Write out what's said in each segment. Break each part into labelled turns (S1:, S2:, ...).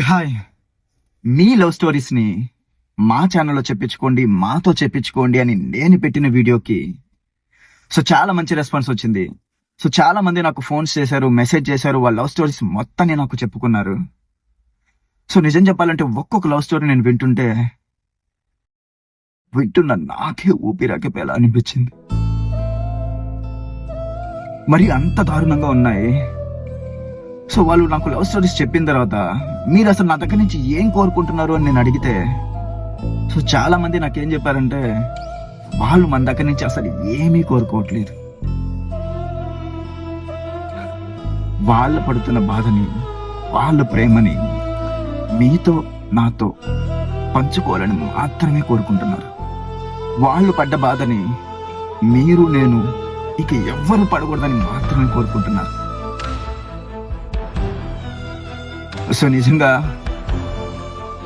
S1: Hi. మీ love స్టోరీస్ని మా ఛానల్లో చెప్పించుకోండి మాతో చెప్పించుకోండి అని నేను పెట్టిన వీడియోకి సో చాలా మంచి రెస్పాన్స్ వచ్చింది. సో చాలా మంది నాకు ఫోన్స్ చేశారు మెసేజ్ చేశారు వాళ్ళ లవ్ స్టోరీస్ మొత్తాన్ని నాకు చెప్పుకున్నారు. సో నిజం చెప్పాలంటే ఒక్కొక్క లవ్ స్టోరీ నేను వింటుంటే వింటున్న నాకే ఊపిరాకిపోయేలా అనిపించింది. మరి అంత దారుణంగా ఉన్నాయి. సో వాళ్ళు నాకు లవ్ స్టోరీస్ చెప్పిన తర్వాత మీరు అసలు నా దగ్గర నుంచి ఏం కోరుకుంటున్నారు? అని నేను అడిగితే సో చాలా మంది నాకేం చెప్పారంటే వాళ్ళు మన దగ్గర నుంచి అసలు ఏమీ కోరుకోవట్లేదు. వాళ్ళు పడుతున్న బాధని వాళ్ళ ప్రేమని మీతో నాతో పంచుకోవాలని మాత్రమే కోరుకుంటున్నారు. వాళ్ళు పడ్డ బాధని మీరు నేను ఇక ఎవ్వరు పడకూడదని మాత్రమే కోరుకుంటున్నారు. సో నిజంగా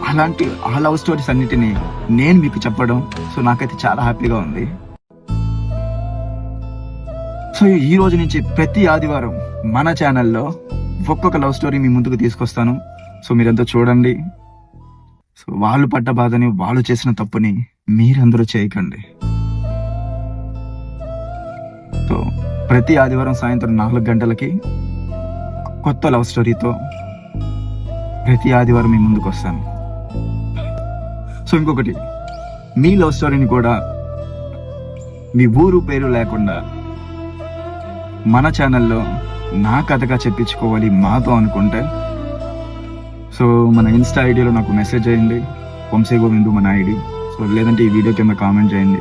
S1: అలాంటి ఆ లవ్ స్టోరీస్ అన్నిటినీ నేను మీకు చెప్పడం సో నాకైతే చాలా హ్యాపీగా ఉంది. సో ఈ రోజు నుంచి ప్రతి ఆదివారం మన ఛానల్లో ఒక్కొక్క లవ్ స్టోరీ మీ ముందుకు తీసుకొస్తాను. సో మీరంతా చూడండి. సో వాళ్ళు పడ్డ బాధని వాళ్ళు చేసిన తప్పుని మీరందరూ చేయకండి. సో ప్రతి ఆదివారం సాయంత్రం నాలుగు గంటలకి కొత్త లవ్ స్టోరీతో ప్రతి ఆదివారం మీ ముందుకు వస్తాను. సో ఇంకొకటి మీ లవ్ స్టోరీని కూడా మీ ఊరు పేరు లేకుండా మన ఛానల్లో నా కథగా చెప్పించుకోవాలి మాతో అనుకుంటే సో మన ఇన్స్టా ఐడిలో నాకు మెసేజ్ చేయండి. వంశీ గోవిందు మన ఐడి సో లేదంటే ఈ వీడియో కింద కామెంట్ చేయండి.